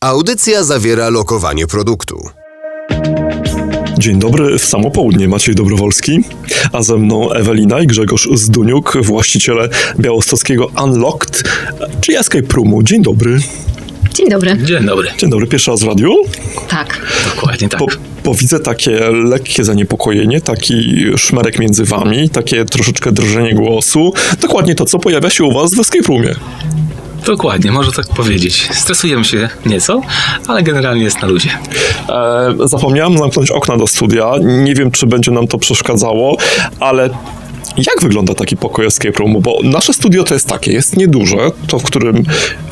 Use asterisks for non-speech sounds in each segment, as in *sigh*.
Audycja zawiera lokowanie produktu. Dzień dobry, w samo południe Maciej Dobrowolski, a ze mną Ewelina i Grzegorz Zduniuk, właściciele białostockiego Unlocked, czyli Escape Roomu. Dzień dobry. Dzień dobry. Dzień dobry. Dzień dobry, pierwszy raz w radiu. Tak. Dokładnie tak. Bo widzę takie lekkie zaniepokojenie, taki szmerek między wami, takie troszeczkę drżenie głosu. Dokładnie to, co pojawia się u was w Escape Roomie. Dokładnie, można tak powiedzieć. Stresujemy się nieco, ale generalnie jest na luzie. E, zapomniałem zamknąć okna do studia. Nie wiem, czy będzie nam to przeszkadzało, ale jak wygląda taki pokój escape roomu? Bo nasze studio to jest takie, jest nieduże, to w którym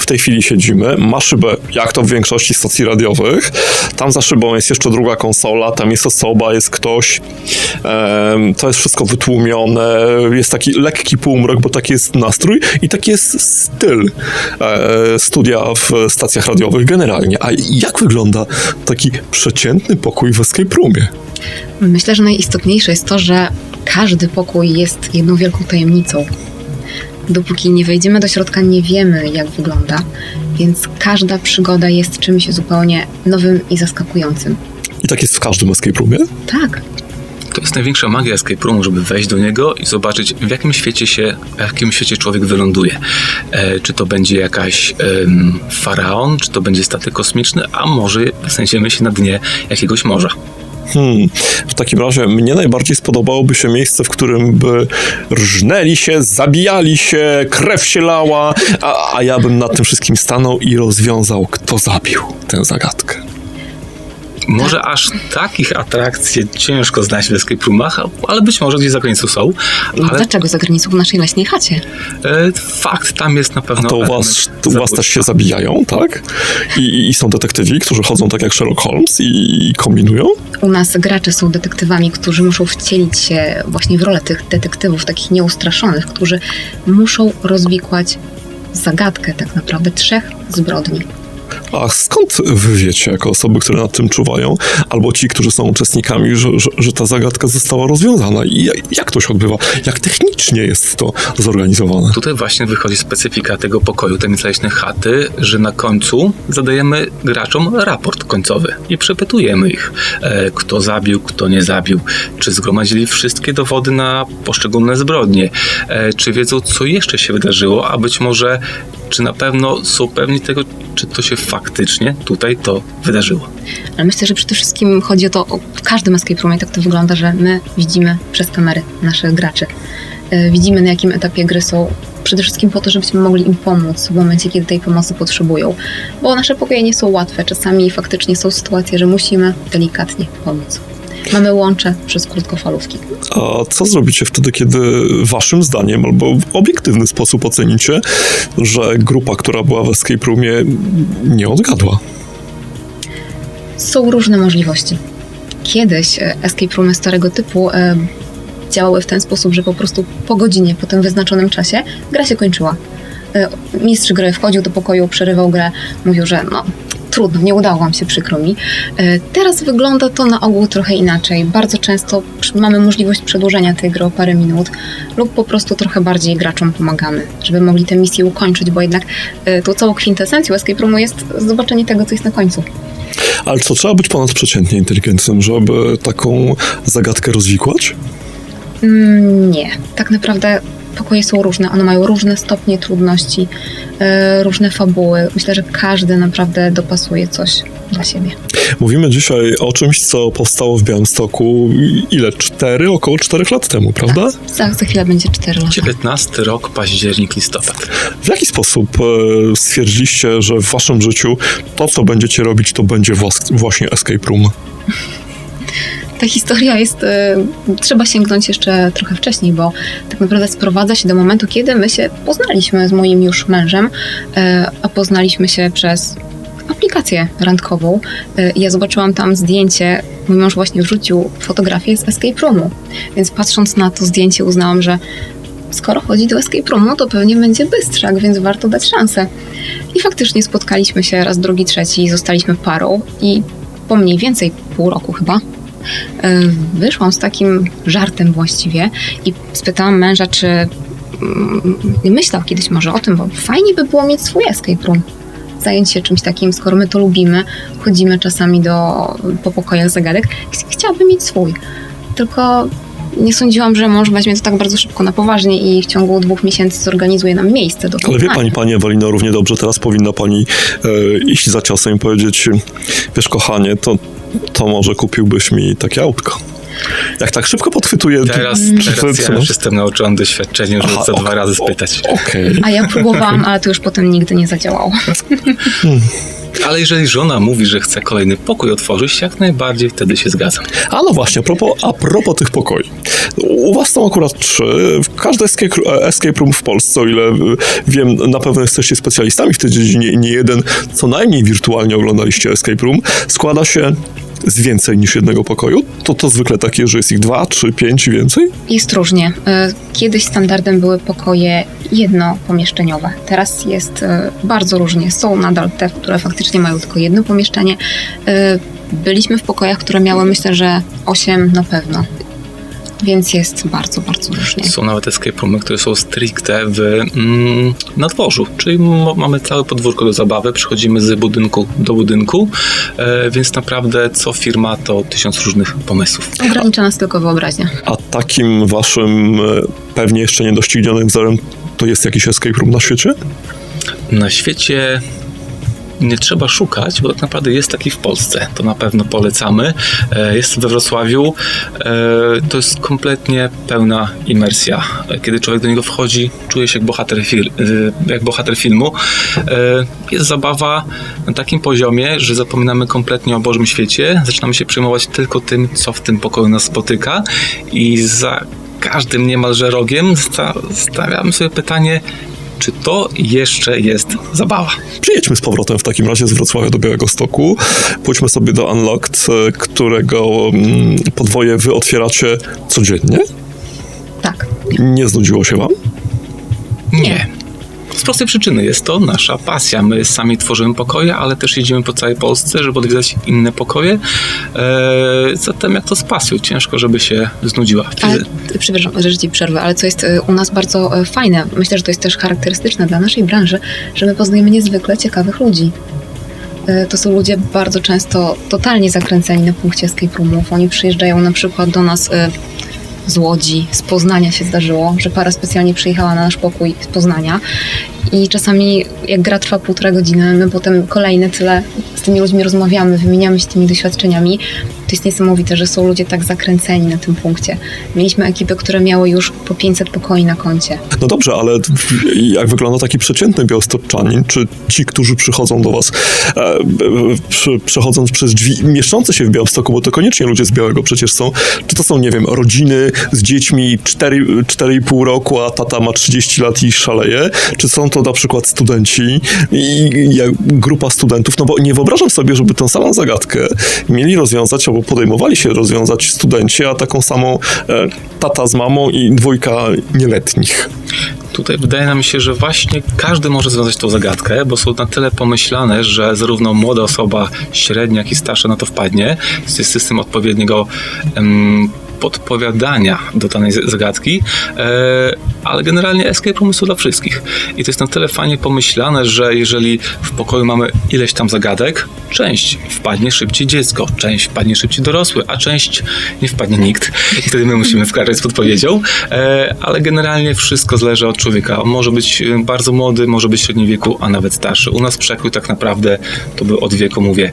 w tej chwili siedzimy, ma szybę, jak to w większości stacji radiowych. Tam za szybą jest jeszcze druga konsola, tam jest osoba, jest ktoś. To jest wszystko wytłumione, jest taki lekki półmrok, bo taki jest nastrój i taki jest styl e, studia w stacjach radiowych generalnie. A jak wygląda taki przeciętny pokój w escape roomie? Myślę, że najistotniejsze jest to, że każdy pokój jest jedną wielką tajemnicą. Dopóki nie wejdziemy do środka, nie wiemy, jak wygląda, więc każda przygoda jest czymś zupełnie nowym i zaskakującym. I tak jest w każdym escape roomie? Tak, To jest największa magia escape roomu, żeby wejść do niego i zobaczyć, w jakim świecie się, w jakim świecie człowiek wyląduje. E, czy to będzie jakaś em, faraon, czy to będzie statek kosmiczny, a może znajdziemy się na dnie jakiegoś morza. Hmm. W takim razie mnie najbardziej spodobałoby się miejsce, w którym by rżnęli się, zabijali się, krew się lała, a, a ja bym nad tym wszystkim stanął i rozwiązał, kto zabił tę zagadkę. Może aż takich atrakcji ciężko znaleźć w escape roomach, ale być może gdzieś za granicą są. Ale dlaczego za granicą w naszej leśnej chacie? e, fakt, tam jest na pewno... To u was, u was też się zabijają, tak? I, I są detektywi, którzy chodzą tak jak Sherlock Holmes i, i kombinują? U nas gracze są detektywami, którzy muszą wcielić się właśnie w rolę tych detektywów, takich nieustraszonych, którzy muszą rozwikłać zagadkę tak naprawdę trzech zbrodni. A skąd wy wiecie, jako osoby, które nad tym czuwają, albo ci, którzy są uczestnikami, że, że, że ta zagadka została rozwiązana? I jak, to się odbywa? Jak technicznie jest to zorganizowane? Tutaj właśnie wychodzi specyfika tego pokoju, tej mitologicznej chaty, że na końcu zadajemy graczom raport końcowy i przepytujemy ich, e, kto zabił, kto nie zabił, czy zgromadzili wszystkie dowody na poszczególne zbrodnie, e, czy wiedzą, co jeszcze się wydarzyło, a być może, czy na pewno są pewni tego, czy to się faktycznie tutaj to wydarzyło. Ale myślę, że przede wszystkim chodzi o to, o, w każdym escape roomie tak to wygląda, że my widzimy przez kamery naszych graczy. E, Widzimy na jakim etapie gry są, przede wszystkim po to, żebyśmy mogli im pomóc w momencie, kiedy tej pomocy potrzebują. Bo nasze pokoje nie są łatwe, czasami faktycznie są sytuacje, że musimy delikatnie pomóc. Mamy łącze przez krótkofalówki. A co zrobicie wtedy, kiedy waszym zdaniem, albo w obiektywny sposób ocenicie, że grupa, która była w escape roomie, nie odgadła? Są różne możliwości. Kiedyś e, escape roomy starego typu e, działały w ten sposób, że po prostu po godzinie, po tym wyznaczonym czasie, gra się kończyła. E, mistrz gry wchodził do pokoju, przerywał grę, mówił, że no trudno, nie udało wam się, przykro mi. E, teraz wygląda to na ogół trochę inaczej. Bardzo często mamy możliwość przedłużenia tej gry o parę minut lub po prostu trochę bardziej graczom pomagamy, żeby mogli tę misję ukończyć, bo jednak e, tą całą kwintesencją escape roomu jest zobaczenie tego, co jest na końcu. Ale co, trzeba być ponadprzeciętnie inteligentnym, żeby taką zagadkę rozwikłać? Mm, nie. Tak naprawdę pokoje są różne. One mają różne stopnie trudności, e, różne fabuły. Myślę, że każdy naprawdę dopasuje coś dla siebie. Mówimy dzisiaj o czymś, co powstało w Białymstoku ile? Cztery, około czterech lat temu, prawda? Za, za chwilę będzie 4 lata. 19 rok, październik, listopad. W jaki sposób e, stwierdziliście, że w waszym życiu to, co będziecie robić, to będzie włas- właśnie escape room? *laughs* Ta historia jest. E, trzeba sięgnąć jeszcze trochę wcześniej, bo tak naprawdę sprowadza się do momentu, kiedy my się poznaliśmy z moim już mężem, e, a poznaliśmy się przez aplikację randkową. E, ja zobaczyłam tam zdjęcie. Mój mąż właśnie wrzucił fotografię z escape roomu, więc patrząc na to zdjęcie, uznałam, że skoro chodzi do escape roomu, to pewnie będzie bystrzak, więc warto dać szansę. I faktycznie spotkaliśmy się raz, drugi, trzeci zostaliśmy parą. I po mniej więcej pół roku chyba wyszłam z takim żartem właściwie i spytałam męża, czy mm, myślał kiedyś może o tym, bo fajnie by było mieć swój escape room. zająć się czymś takim, skoro my to lubimy, chodzimy czasami do, po pokojach zagadek, ch- chciałabym mieć swój. Tylko nie sądziłam, że mąż weźmie to tak bardzo szybko na poważnie i w ciągu dwóch miesięcy zorganizuje nam miejsce do Ale wie pani, pani Ewelino, równie dobrze teraz powinna pani e, iść za ciosem i powiedzieć, wiesz kochanie, to, to może kupiłbyś mi takie autko. Jak tak szybko podchwytuję... Teraz, teraz ja już jestem nauczony doświadczeniem, żeby Aha, za ok- dwa razy spytać. Okej. A ja próbowałam, ale to już potem nigdy nie zadziałało. Ale jeżeli żona mówi, że chce kolejny pokój otworzyć, jak najbardziej wtedy się zgadzam. A no właśnie, a propos, a propos tych pokoi. U was są akurat trzy. Każdy escape, escape room w Polsce, o ile y, wiem, na pewno jesteście specjalistami w tej dziedzinie i nie jeden, co najmniej wirtualnie oglądaliście escape room, składa się z więcej niż jednego pokoju. To to zwykle takie, że jest ich dwa, trzy, pięć i więcej? Jest różnie. E, Kiedyś standardem były pokoje jednopomieszczeniowe. Teraz jest e, bardzo różnie. Są nadal te, które faktycznie mają tylko jedno pomieszczenie. E, Byliśmy w pokojach, które miały myślę, że osiem na pewno. Więc jest bardzo, bardzo różnie. Są nawet escape roomy, które są stricte w mm, nadworzu, czyli mo- mamy całe podwórko do zabawy, przechodzimy z budynku do budynku, e, więc naprawdę co firma to tysiąc różnych pomysłów. Ogranicza nas tylko wyobraźnia. A takim waszym e, pewnie jeszcze niedoścignionym wzorem to jest jakiś escape room na świecie? Na świecie nie trzeba szukać, bo tak naprawdę jest taki w Polsce. To na pewno polecamy. E, Jest we Wrocławiu. E, To jest kompletnie pełna imersja. E, Kiedy człowiek do niego wchodzi, czuje się jak bohater, fil- jak bohater filmu. Jest zabawa na takim poziomie, że zapominamy kompletnie o Bożym świecie. Zaczynamy się przejmować tylko tym, co w tym pokoju nas spotyka i za każdym niemalże rogiem sta- stawiamy sobie pytanie, czy to jeszcze jest zabawa? Przyjedźmy z powrotem w takim razie z Wrocławia do Białego Stoku. Pójdźmy sobie do Unlocked, e, którego mm, podwoje wy otwieracie codziennie. Tak. Nie znudziło się wam? Nie. Z prostej przyczyny jest to nasza pasja. My sami tworzymy pokoje, ale też jedziemy po całej Polsce, żeby odwiedzać inne pokoje. Eee, zatem jak to z pasją, ciężko, żeby się znudziła. Ale, przepraszam, że ci przerwę, ale co jest e, u nas bardzo e, fajne, myślę, że to jest też charakterystyczne dla naszej branży, że my poznajemy niezwykle ciekawych ludzi. E, To są ludzie bardzo często totalnie zakręceni na punkcie escape roomów. Oni przyjeżdżają na przykład do nas z Łodzi, z Poznania się zdarzyło, że para specjalnie przyjechała na nasz pokój z Poznania i czasami jak gra trwa półtora godziny, my potem kolejne tyle z tymi ludźmi rozmawiamy, wymieniamy się tymi doświadczeniami. To jest niesamowite, że są ludzie tak zakręceni na tym punkcie. Mieliśmy ekipy, które miały już po 500 pokoi na koncie. No dobrze, ale jak wygląda taki przeciętny białostoczanin? Czy ci, którzy przychodzą do was, e, przy, przechodząc przez drzwi mieszczące się w Białymstoku, bo to koniecznie ludzie z Białego przecież są, czy to są, nie wiem, rodziny z dziećmi 4, 4,5 roku, a tata ma 30 lat i szaleje, czy są to na przykład studenci i jak grupa studentów, no bo nie wyobrażam sobie, żeby tę samą zagadkę mieli rozwiązać, albo podejmowali się rozwiązać studenci, a taką samą e, tata z mamą i dwójka nieletnich. Tutaj wydaje nam się, że właśnie każdy może związać tą zagadkę, bo są na tyle pomyślane, że zarówno młoda osoba, średnia, jak i starsza na to wpadnie. Jest system odpowiedniego em, podpowiadania do danej zagadki, e, ale generalnie escape roomy są dla wszystkich. I to jest na tyle fajnie pomyślane, że jeżeli w pokoju mamy ileś tam zagadek, część wpadnie szybciej dziecko, część wpadnie szybciej dorosły, a część nie wpadnie nikt. I wtedy my musimy wkraczać z podpowiedzią, e, ale generalnie wszystko zależy od człowieka. On może być e, bardzo młody, może być średni wieku, a nawet starszy. U nas przekrój tak naprawdę to był od wieku, mówię,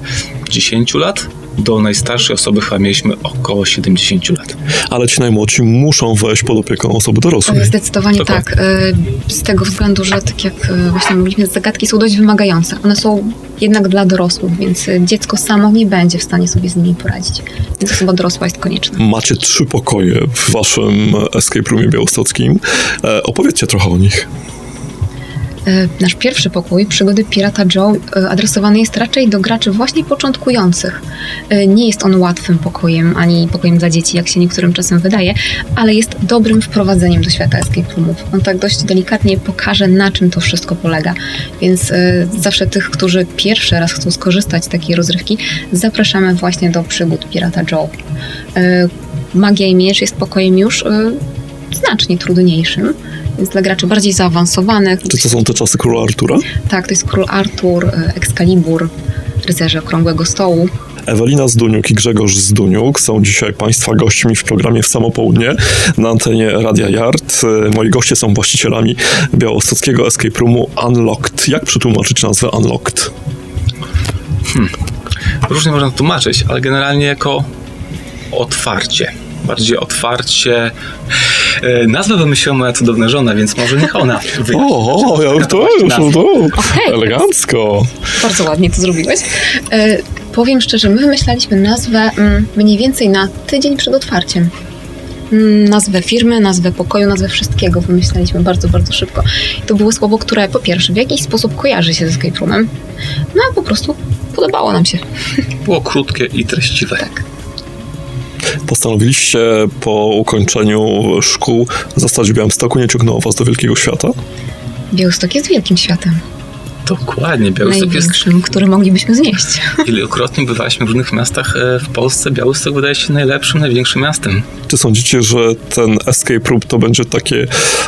10 lat do najstarszej osoby chyba mieliśmy około 70 lat. Ale ci najmłodsi muszą wejść pod opieką osoby dorosłej. Zdecydowanie Dokładnie. tak. E, Z tego względu, że tak jak e, właśnie mówiliśmy, zagadki są dość wymagające. One są jednak dla dorosłych, więc e, dziecko samo nie będzie w stanie sobie z nimi poradzić. Więc osoba dorosła jest konieczna. Macie trzy pokoje w waszym escape roomie białostockim. E, opowiedzcie trochę o nich. E, Nasz pierwszy pokój, Przygody Pirata Joe, e, adresowany jest raczej do graczy właśnie początkujących. E, Nie jest on łatwym pokojem, ani pokojem dla dzieci, jak się niektórym czasem wydaje, ale jest dobrym wprowadzeniem do świata escape roomów. On tak dość delikatnie pokaże, na czym to wszystko polega. Więc zawsze tych, którzy pierwszy raz chcą skorzystać z takiej rozrywki, zapraszamy właśnie do Przygód Pirata Joe. Magia i Miecz jest pokojem już znacznie trudniejszym, więc dla graczy bardziej zaawansowanych. Czy to są te czasy króla Artura? Tak, to jest Król Artur, e, Excalibur, Rycerze Okrągłego Stołu. Ewelina Zduniuk i Grzegorz Zduniuk są dzisiaj Państwa gośćmi w programie w samo południe na antenie Radia Yard. E, Moi goście są właścicielami białostockiego escape roomu Unlocked. Jak przetłumaczyć nazwę Unlocked? Różnie można to tłumaczyć, ale generalnie jako otwarcie. Bardziej otwarcie. E, Nazwę wymyśliła moja cudowna żona, więc może niech ona wyjaśni. O, ja już to, już to. Okej. Elegancko. Bardzo ładnie to zrobiłeś. E, powiem szczerze, my wymyślaliśmy nazwę mm, mniej więcej na tydzień przed otwarciem. Mm, Nazwę firmy, nazwę pokoju, nazwę wszystkiego wymyślaliśmy bardzo, bardzo szybko. I to było słowo, które po pierwsze w jakiś sposób kojarzy się z escape roomem, no a po prostu podobało nam się. Było krótkie i treściwe. Tak. Postanowiliście po ukończeniu szkół zostać w Białymstoku, nie ciągnęło was do wielkiego świata? Białystok jest wielkim światem. Dokładnie. Białystok jest największym, który moglibyśmy znieść. *laughs* Iliokrotnie bywaliśmy w różnych miastach e, w Polsce. Białystok wydaje się najlepszym, największym miastem. Czy sądzicie, że ten escape room to będzie takie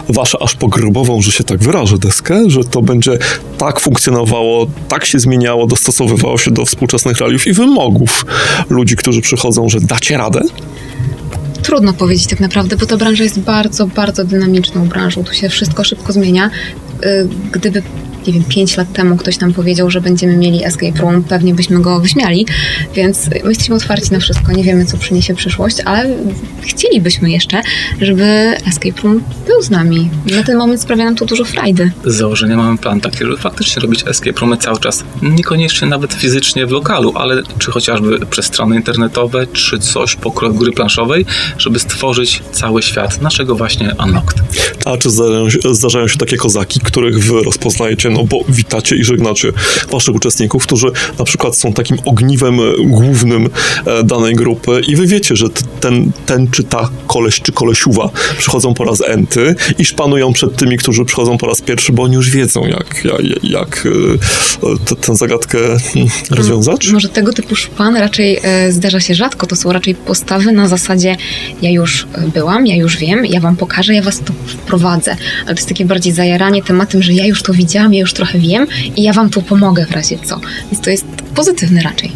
wasze aż pogrobową, że się tak wyrażę, deskę? Że to będzie tak funkcjonowało, tak się zmieniało, dostosowywało się do współczesnych realiów i wymogów ludzi, którzy przychodzą, że dacie radę? Trudno powiedzieć tak naprawdę, bo ta branża jest bardzo, bardzo dynamiczną branżą. Tu się wszystko szybko zmienia. Y, Gdyby, nie wiem, 5 lat temu ktoś nam powiedział, że będziemy mieli escape room, pewnie byśmy go wyśmiali, więc my jesteśmy otwarci na wszystko. Nie wiemy, co przyniesie przyszłość, ale chcielibyśmy jeszcze, żeby escape room był z nami. Na ten moment sprawia nam to dużo frajdy. Z założenia mamy plan taki, żeby faktycznie robić escape roomy cały czas. Niekoniecznie nawet fizycznie w lokalu, ale czy chociażby przez strony internetowe, czy coś po kro- gry planszowej, żeby stworzyć cały świat naszego właśnie Unlocked. A czy zdarzają się, zdarzają się takie kozaki, których wy rozpoznajecie, no bo witacie i żegnacie waszych uczestników, którzy na przykład są takim ogniwem e, głównym e, danej grupy i wy wiecie, że ten, ten czy ta koleś czy kolesiuwa przychodzą po raz enty i szpanują przed tymi, którzy przychodzą po raz pierwszy, bo oni już wiedzą, jak, jak, jak e, tę zagadkę hmm, rozwiązać. Może tego typu szpan raczej zdarza się rzadko. To są raczej postawy na zasadzie ja już byłam, ja już wiem, ja wam pokażę, ja was to wprowadzę. Ale to jest takie bardziej zajaranie tematem, że ja już to widziałam, ja już trochę wiem i ja wam tu pomogę w razie co. Więc to jest pozytywny raczej.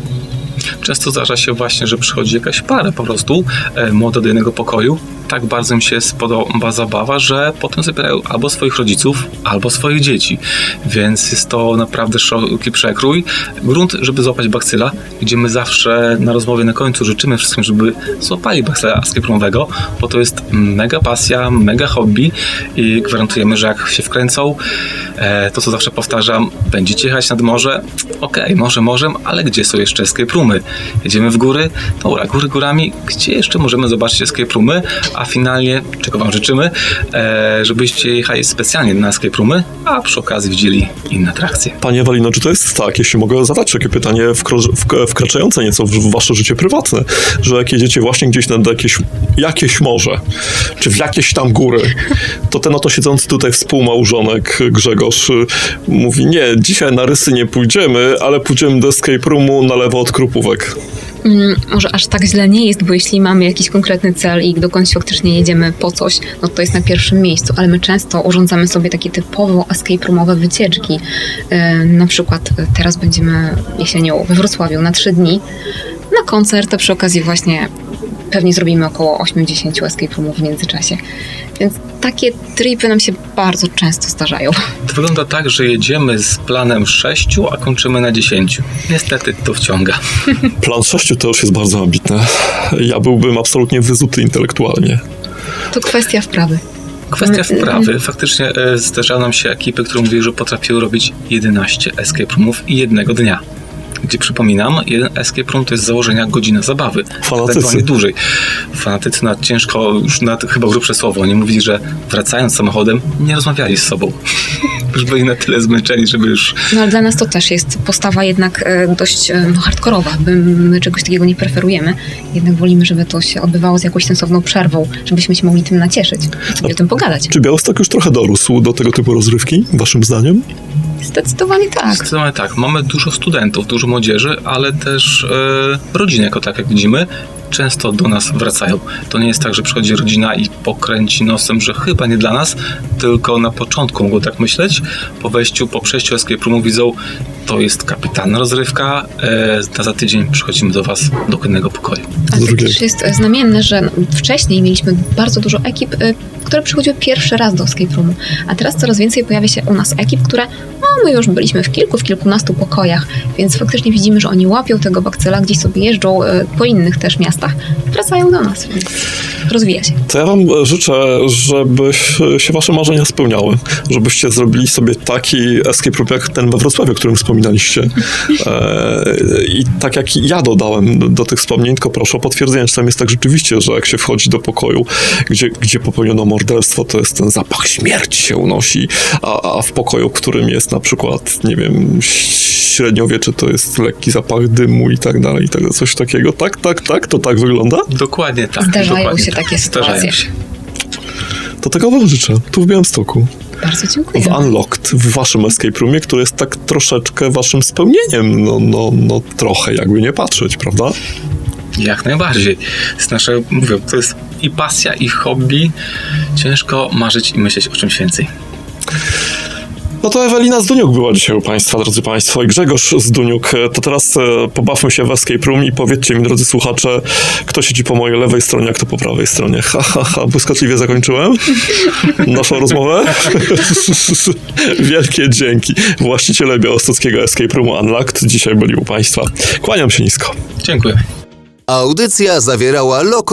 Często zdarza się właśnie, że przychodzi jakaś para po prostu e, młoda do jednego pokoju. Tak bardzo im się spodoba zabawa, że potem zabierają albo swoich rodziców, albo swoich dzieci. Więc jest to naprawdę szeroki przekrój. Grunt, żeby złapać bakcyla, gdzie my zawsze na rozmowie na końcu życzymy wszystkim, żeby złapali bakcyla roomowego, bo to jest mega pasja, mega hobby i gwarantujemy, że jak się wkręcą, e, to co zawsze powtarzam, będziecie jechać nad morze, okej, może morzem, ale gdzie są jeszcze escape? Jedziemy w góry, dobra, góry górami, gdzie jeszcze możemy zobaczyć escape a finalnie, czego wam życzymy, e, żebyście jechali specjalnie na escape roomy, a przy okazji widzieli inne atrakcje. Panie Ewelino, czy to jest tak, jeśli mogę zadać takie pytanie wkraczające nieco w wasze życie prywatne, że jak jedziecie właśnie gdzieś nad jakieś, jakieś morze, czy w jakieś tam góry, to ten oto siedzący tutaj współmałżonek Grzegorz y, mówi, nie, dzisiaj na rysy nie pójdziemy, ale pójdziemy do escape roomu na lewo od krupówek. Mm, może aż tak źle nie jest, bo jeśli mamy jakiś konkretny cel i dokądś faktycznie jedziemy po coś, no to jest na pierwszym miejscu, ale my często urządzamy sobie takie typowo escape roomowe wycieczki. Yy, na przykład y, teraz będziemy jesienią we Wrocławiu na trzy dni na koncert, a przy okazji właśnie pewnie zrobimy około 80 escape roomów w międzyczasie. Więc takie tripy nam się bardzo często zdarzają. To wygląda tak, że jedziemy z planem 6, a kończymy na 10. Niestety to wciąga. *laughs* Plan sześciu to już jest bardzo ambitne. Ja byłbym absolutnie wyzuty intelektualnie. To kwestia wprawy. Kwestia wprawy. Faktycznie e, zdarzały nam się ekipy, które mówiły, że potrafiły robić 11 escape roomów i jednego dnia. Gdzie przypominam, jeden escape room to jest z założenia godzina zabawy. Fanatycy. Ewentualnie dłużej. Fanatycy na ciężko, już na chyba grubsze słowo. Oni mówili, że wracając samochodem, nie rozmawiali z sobą. Już byli na tyle zmęczeni, żeby już No ale dla nas to też jest postawa jednak e, dość e, no, hardkorowa. My, czegoś takiego nie preferujemy. Jednak wolimy, żeby to się odbywało z jakąś sensowną przerwą, żebyśmy się mogli tym nacieszyć i sobie o tym pogadać. Czy Białystok już trochę dorósł do tego typu rozrywki, waszym zdaniem? Zdecydowanie tak. Zdecydowanie tak. Mamy dużo studentów, dużo młodzieży, ale też e, rodziny jako tak, jak widzimy, często do nas wracają. To nie jest tak, że przychodzi rodzina i pokręci nosem, że chyba nie dla nas, tylko na początku mogą tak myśleć. Po wejściu, po przejściu escape roomu widzą, to jest kapitalna rozrywka, e, na za tydzień przychodzimy do Was do kolejnego pokoju. A to też jest e, znamienne, że wcześniej mieliśmy bardzo dużo ekip, y, które przychodziły pierwszy raz do escape roomu, a teraz coraz więcej pojawia się u nas ekip, które no, my już byliśmy w kilku, w kilkunastu pokojach, więc faktycznie widzimy, że oni łapią tego bakcyla, gdzieś sobie jeżdżą y, po innych też miastach, wracają do nas, więc rozwija się. To ja wam życzę, żeby się wasze marzenia spełniały. Żebyście zrobili sobie taki escape room jak ten we Wrocławiu, o którym wspominaliście. *laughs* E, I tak jak ja dodałem do, do tych wspomnień, tylko proszę o potwierdzenie, czy tam jest tak rzeczywiście, że jak się wchodzi do pokoju, gdzie, gdzie popełniono morderstwo, to jest ten zapach śmierci się unosi, a, a w pokoju, w którym jest na przykład, nie wiem, średniowiecze, to jest lekki zapach dymu i tak dalej, i tak, coś takiego. Tak, tak, tak, to tak wygląda? Dokładnie tak. Zdarzają dokładnie się tak. takie sytuacje. się. To tego wam życzę, tu w Białymstoku. Bardzo dziękuję. w Unlocked, w waszym escape roomie, który jest tak troszeczkę waszym spełnieniem, no, no, no trochę jakby nie patrzeć, prawda? Jak najbardziej. Jest nasze, mówię, to jest i pasja, i hobby. Ciężko marzyć i myśleć o czymś więcej. No to Ewelina Zduniuk była dzisiaj u państwa, drodzy państwo, i Grzegorz Zduniuk. E, To teraz e, pobawmy się w escape room i powiedzcie mi, drodzy słuchacze, kto siedzi po mojej lewej stronie, a kto po prawej stronie. Ha, ha, ha, błyskotliwie zakończyłem *laughs* naszą rozmowę. *laughs* Wielkie dzięki. Właściciele białostockiego escape roomu Unlocked dzisiaj byli u państwa. Kłaniam się nisko. Dziękuję. Audycja zawierała loko